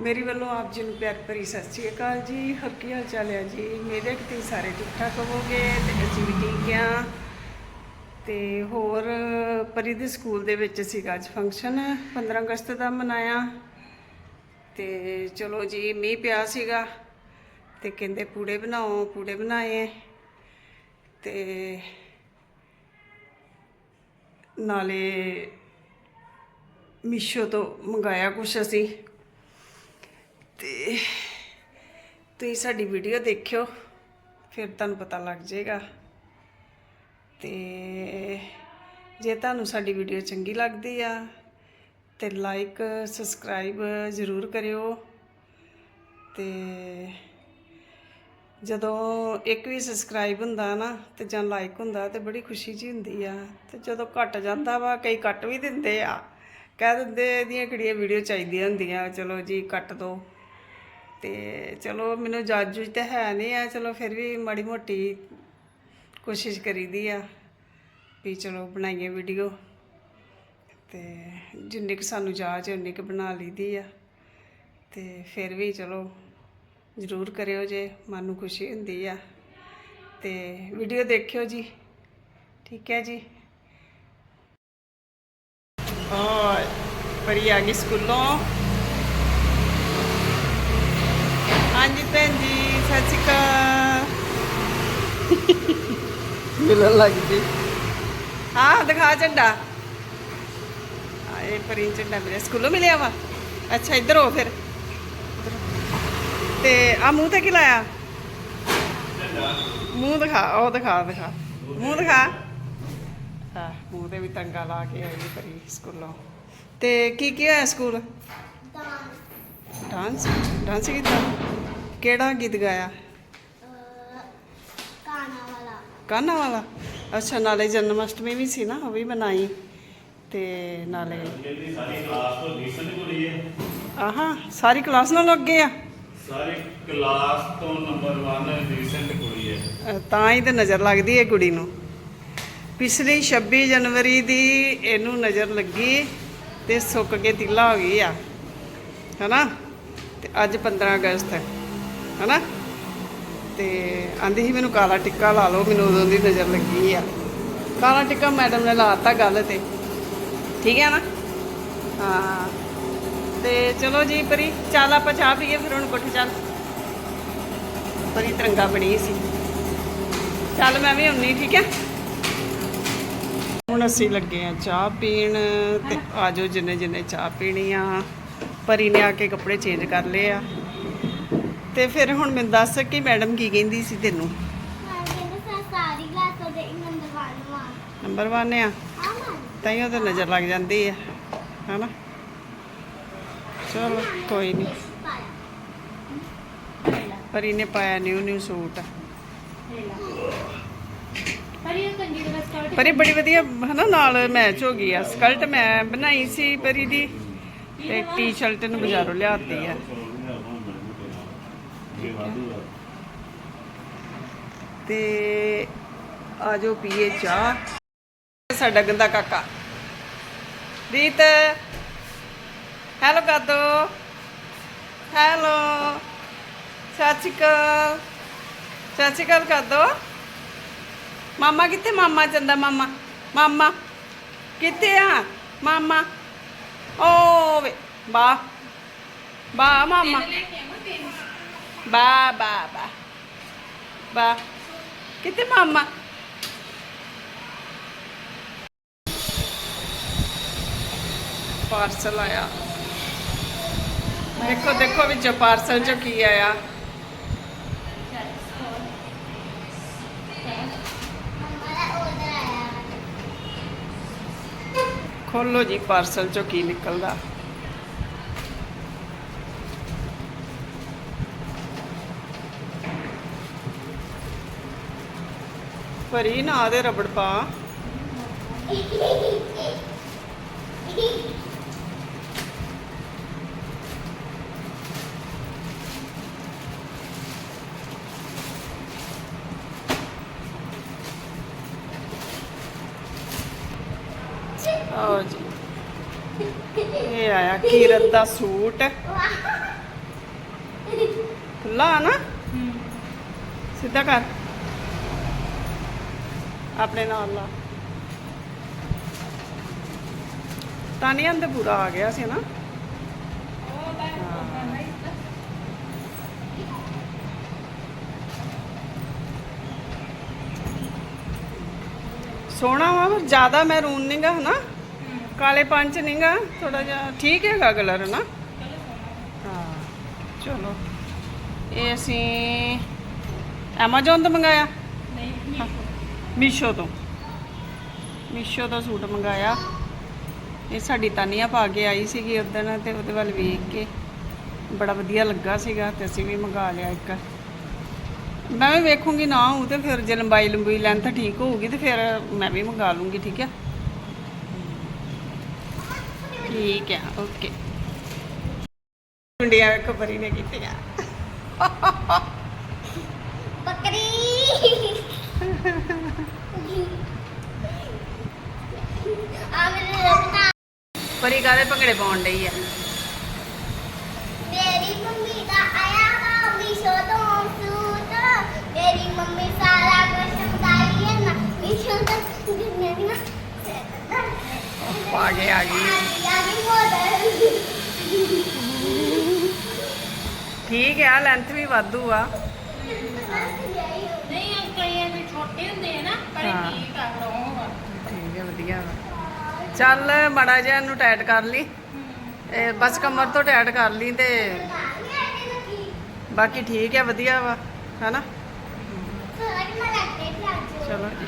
ਮੇਰੀ ਵੱਲੋਂ ਆਪ ਜੀ ਨੂੰ ਪਿਆਰ ਭਰੀ ਸਤਿ ਸ਼੍ਰੀ ਅਕਾਲ ਜੀ। ਹਰ ਕੀ ਹਾਲ ਚਾਲ ਹੈ ਜੀ? ਮੇਰੇ ਕਿਤੇ ਸਾਰੇ ਠੀਕ ਠਾਕ ਹੋਵੋਗੇ ਤੇ ਅਸੀਂ ਵੀ ਠੀਕ ਆ ਤੇ ਹੋਰ, ਪਰੀ ਦੇ ਸਕੂਲ ਦੇ ਵਿੱਚ ਸੀਗਾ ਅੱਜ ਫੰਕਸ਼ਨ 15 ਅਗਸਤ ਦਾ ਮਨਾਇਆ। ਤੇ ਚਲੋ ਜੀ, ਮੀਂਹ ਪਿਆ ਸੀਗਾ ਤੇ ਕਹਿੰਦੇ ਪੂੜੇ ਬਣਾਓ, ਪੂੜੇ ਬਣਾਏ। ਤੇ ਨਾਲੇ ਮਿਸ਼ੋ ਤੋਂ ਮੰਗਾਇਆ ਕੁਛ ਅਸੀਂ। ਤੇ ਤੁਸੀਂ ਸਾਡੀ ਵੀਡੀਓ ਦੇਖਿਓ, ਫਿਰ ਤੁਹਾਨੂੰ ਪਤਾ ਲੱਗ ਜਾਏਗਾ। ਤੇ ਜੇ ਤੁਹਾਨੂੰ ਸਾਡੀ ਵੀਡੀਓ ਚੰਗੀ ਲੱਗਦੀ ਆ, ਤੇ ਲਾਈਕ ਸਬਸਕ੍ਰਾਈਬ ਜ਼ਰੂਰ ਕਰਿਓ। ਤੇ ਜਦੋਂ ਇੱਕ ਵੀ ਸਬਸਕ੍ਰਾਈਬ ਹੁੰਦਾ ਨਾ, ਤੇ ਜਾਂ ਲਾਈਕ ਹੁੰਦਾ, ਤੇ ਬੜੀ ਖੁਸ਼ੀ ਜੀ ਹੁੰਦੀ ਆ। ਤੇ ਜਦੋਂ ਘਟ ਜਾਂਦਾ ਵਾ, ਕਈ ਕੱਟ ਵੀ ਦਿੰਦੇ ਆ। ਕਹਿ ਦਿੰਦੇ ਇਹਦੀਆਂ ਕਿਹੜੀਆਂ ਵੀਡੀਓ ਚਾਹੀਦੀਆਂ ਹੁੰਦੀਆਂ। ਚਲੋ ਜੀ ਕੱਟ ਦੋ। ਤੇ ਚਲੋ ਮੈਨੂੰ ਜੱਜ ਜੁਜ ਤਾਂ ਹੈ ਨਹੀਂ ਆ, ਚਲੋ ਫਿਰ ਵੀ ਮਾੜੀ ਮੋਟੀ ਕੋਸ਼ਿਸ਼ ਕਰੀਦੀ ਆ ਵੀ ਚਲੋ ਬਣਾਈਏ ਵੀਡੀਓ ਤੇ ਜਿੰਨੇ ਕੁ ਸਾਨੂੰ ਜਾਚ ਉਨੀ ਕੁ ਬਣਾ ਲਈਦੀ ਆ। ਤੇ ਫਿਰ ਵੀ ਚਲੋ ਜ਼ਰੂਰ ਕਰਿਓ ਜੇ ਮਨ ਨੂੰ ਖੁਸ਼ੀ ਹੁੰਦੀ ਆ। ਤੇ ਵੀਡੀਓ ਦੇਖਿਓ ਜੀ। ਠੀਕ ਹੈ ਜੀ। ਔਰ ਪਰੀ ਆ ਗਈ ਸਕੂਲੋਂ। ਹਾਂਜੀ ਭੈਣ ਜੀ ਸਤਿ ਸ਼੍ਰੀ ਅਕਾਲ। ਮਿਲਣ ਲੱਗ ਗਈ। ਦਿਖਾ ਝੰਡਾ। ਆਏ ਪਰੀ ਝੰਡਾ ਮਿਲਿਆ ਸਕੂਲੋਂ ਮਿਲਿਆ ਵਾ? ਅੱਛਾ ਇੱਧਰ ਹੋ ਫਿਰ। ਤੇ ਆ ਮੂੰਹ ਤੇ ਕੀ ਲਾਇਆ? ਮੂੰਹ ਦਿਖਾ ਉਹ ਦਿਖਾ ਦਿਖਾ। ਮੂੰਹ ਦਿਖਾ। ਹਾਂ ਮੂੰਹ ਤੇ ਵੀ ਤੰਗਾ ਲਾ ਕੇ ਆਈ ਪਰੀ ਸਕੂਲੋਂ। ਤੇ ਕੀ ਕੀ ਹੋਇਆ ਸਕੂਲ? ਡਾਂਸ ਡਾਂਸ ਕੀਤਾ ਕਿਹੜਾ ਗੀਤ ਗਾਇਆ? ਕਾਨਾ ਵਾਲਾ? ਅੱਛਾ ਨਾਲੇ ਜਨਮ ਅਸ਼ਟਮੀ ਵੀ ਸੀ ਨਾ ਉਹ ਵੀ ਬਣਾਈ ਤੇ ਨਾਲੇ ਸਾਰੀ ਕਲਾਸ ਤੋਂ ਲੀਸਨ ਕੋਲੀ ਆ। ਸਾਰੀ ਕਲਾਸ ਤੋਂ ਨੰਬਰ 1 ਰੀਸੈਂਟ ਕੁੜੀ ਹੈ। ਤਾਂ ਹੀ ਤੇ ਨਜ਼ਰ ਲੱਗਦੀ ਹੈ ਕੁੜੀ ਨੂੰ। ਪਿਛਲੀ 26 ਜਨਵਰੀ ਦੀ ਇਹਨੂੰ ਨਜ਼ਰ ਲੱਗੀ ਤੇ ਸੁੱਕ ਕੇ ਤਿੱਲਾ ਹੋ ਗਈ ਆ। ਹਨਾ? ਤੇ ਅੱਜ 15 ਅਗਸਤ ਹੈ। ਹਨਾ? ਤੇ ਆਂਦੀ ਸੀ ਮੈਨੂੰ ਕਾਲਾ ਟਿੱਕਾ ਲਾ ਲਓ ਮੈਨੂੰ ਉਦੋਂ ਦੀ ਨਜ਼ਰ ਲੱਗੀ ਆ। ਕਾਲਾ ਟਿੱਕਾ ਮੈਡਮ ਨੇ ਲਾਤਾ ਗੱਲ ਤੇ। ਠੀਕ ਹੈ ਨਾ? ਹਾਂ। ਤੇ ਚਲੋ ਜੀ ਪਰੀ ਚਾਲ ਆਪਾਂ ਚਾਹ ਪੀਏ ਫਿਰ ਹੁਣ ਕੋਠੇ ਚੱਲ। ਪਰੀ ਤਰੰਗਾ ਬਣੀ ਸੀ। ਚੱਲ ਮੈਂ ਵੀ ਹੁੰਨੀ ਠੀਕ ਹੈ? ਹੁਣ ਅਸੀਂ ਲੱਗੇ ਆ ਚਾਹ ਪੀਣ ਤੇ ਆਜੋ ਜਿੰਨੇ ਜਿੰਨੇ ਚਾਹ ਪੀਣੀ ਆ। ਪਰੀ ਨੇ ਆ ਕੇ ਕੱਪੜੇ ਚੇਂਜ ਕਰ ਲਏ ਆ। ਤੇ ਫਿਰ ਹੁਣ ਮੈਨੂੰ ਦੱਸ ਕਿ ਮੈਡਮ ਕੀ ਕਹਿੰਦੀ ਸੀ ਤੈਨੂੰ? ਨੰਬਰ 1 ਆ? ਤਾਂ ਹੀ ਉਹਦੇ ਨਜ਼ਰ ਲੱਗ ਜਾਂਦੀ ਆ ਹਨਾ? ਚਲੋ ਕੋਈ ਨਹੀਂ ਪਰ ਇਹਨੇ ਪਾਇਆ ਨਿਊ ਨਿਊ ਸੂਟ ਪਰ ਇਹ ਬੜੀ ਵਧੀਆ ਹਨਾ ਨਾਲ ਮੈਚ ਹੋ ਗਈ ਆ। ਸਕਲਟ ਮੈਂ ਬਣਾਈ ਸੀ ਪਰ ਦੀ ਤੇ ਟੀ-ਸ਼ਰਟ ਨੂੰ ਬਾਜ਼ਾਰੋਂ ਲਿਆਤੀ ਆ। ਅੱਗੇ ਆ ਤੇ ਪੀਏ ਚਾਹ। ਸਾਡਾ ਗੰਦਾ ਕਾਕਾ। ਰੀਤ, ਹੈਲੋ ਕਰ ਦੋ ਹੈਲੋ। ਸਤਿ ਸ਼੍ਰੀ ਅਕਾਲ। ਸਤਿ ਸ਼੍ਰੀ ਅਕਾਲ ਕਰ ਦੋ ਮਾਮਾ ਕਿੱਥੇ? ਮਾਮਾ, ਚੰਦਾ ਮਾਮਾ। ਮਾਮਾ, ਕਿੱਥੇ ਆ? ਮਾਮਾ। ਓਵੇ ਬਾ ਬਾ ਮਾਮਾ। ਬਾ ਬਾ ਬਾ ਬਾ ਕਿਤੇ ਮਾਮਾ ਪਾਰਸਲ ਆਇਆ। ਦੇਖੋ ਦੇਖੋ ਵਿੱਚ ਪਾਰਸਲ ਚ ਕੀ ਆਇਆ। ਖੋਲੋ ਜੀ ਪਾਰਸਲ ਚੋਂ ਕੀ ਨਿਕਲਦਾ। ਭਰੀ ਨਾ ਦੇ ਰਬੜ ਪਾ। ਆਓ ਦਾ ਸੂਟ। ਖੁੱਲਾ ਨਾ? ਸਿੱਧਾ ਕਰ। ਆਪਣੇ ਨਾਲ ਲਾ ਤਾਨੀਆਂ ਤੇ ਪੂਰਾ ਆ ਗਿਆ ਸੀ ਨਾ? ਸੋਹਣਾ ਵਾ, ਪਰ ਜ਼ਿਆਦਾ ਮੈਰੂਨ ਨਹੀਂਗਾ ਹਨਾ? ਕਾਲੇ ਪੰਚ ਨਹੀਂਗਾ ਥੋੜਾ ਜਿਹਾ ਠੀਕ ਹੈਗਾ ਕਲਰ ਨਾ ਹਾਂ, ਚਲੋ। ਇਹ ਅਸੀਂ Amazon ਤੋਂ ਮੰਗਾਇਆ। ਮੀਸ਼ੋ ਤੋਂ। ਮੀਸ਼ੋ ਤੋਂ ਸੂਟ ਮੰਗਾਇਆ। ਇਹ ਸਾਡੀ ਤਾਨੀਆ ਪਾ ਕੇ ਆਈ ਸੀਗੀ ਉਦੋਂ ਤੇ ਉਹਦੇ ਵੱਲ ਵੇਖ ਕੇ ਬੜਾ ਵਧੀਆ ਲੱਗਾ ਸੀਗਾ ਤੇ ਅਸੀਂ ਵੀ ਮੰਗਾ ਲਿਆ ਇੱਕ। ਮੈਂ ਵੀ ਵੇਖੂੰਗੀ ਨਾ ਹੋਊ ਤੇ ਫਿਰ ਜੇ ਲੰਬਾਈ ਲੰਬੂਈ ਲੈਂਥ ਠੀਕ ਹੋਊਗੀ ਤੇ ਫਿਰ ਮੈਂ ਵੀ ਮੰਗਾ ਲੂੰਗੀ, ਠੀਕ ਹੈ ਠੀਕ ਹੈ ਓਕੇ। ਕੁੰਡੀਆਂ ਖਬਰੀ ਨੇ ਕੀਤੀਆਂ। ਬੱਕਰੀ। ਪਰੀ ਕਾਦੇ ਭੰਗੜੇ ਪਾਉਣ ਡਈ ਆ? ਮੇਰੀ ਮੰਮੀ ਦਾ ਆਇਆ ਵਾ ਮੀਸ਼ੋ ਤੋਂ ਸੂਟ ਮੇਰੀ ਮੰਮੀ ਸਾਰਾ ਕੁਝ ਮੰਗਾਈ ਹੈ ਨਾ ਮੀਸ਼ੋ ਤੋਂ ਮੇਰੀ ਆ ਗਈ ਆ ਗਈ। ਠੀਕ ਆ ਲੈਂਥ ਵੀ ਵਾਧੂ ਆ। ਨਹੀਂ ਕਈਆਂ ਦੇ ਛੋਟੇ ਹੁੰਦੇ ਆ ਨਾ ਪਰ ਇਹ ਹਾਂ। ਠੀਕ ਆ ਲੌਂਗ ਆ। ਠੀਕ ਹੈ ਵਧੀਆ ਵਾ। ਚੱਲ ਮੜਾ ਜਿਹਾ ਇਹਨੂੰ ਟਾਈਟ ਕਰ ਲਈ। ਇਹ ਬਸ ਕਮਰ ਤੋਂ ਟਾਈਟ ਕਰ ਲਈ ਤੇ ਬਾਕੀ ਠੀਕ ਹੈ ਵਧੀਆ ਵਾ ਹੈਨਾ? ਚਲੋ ਜੀ।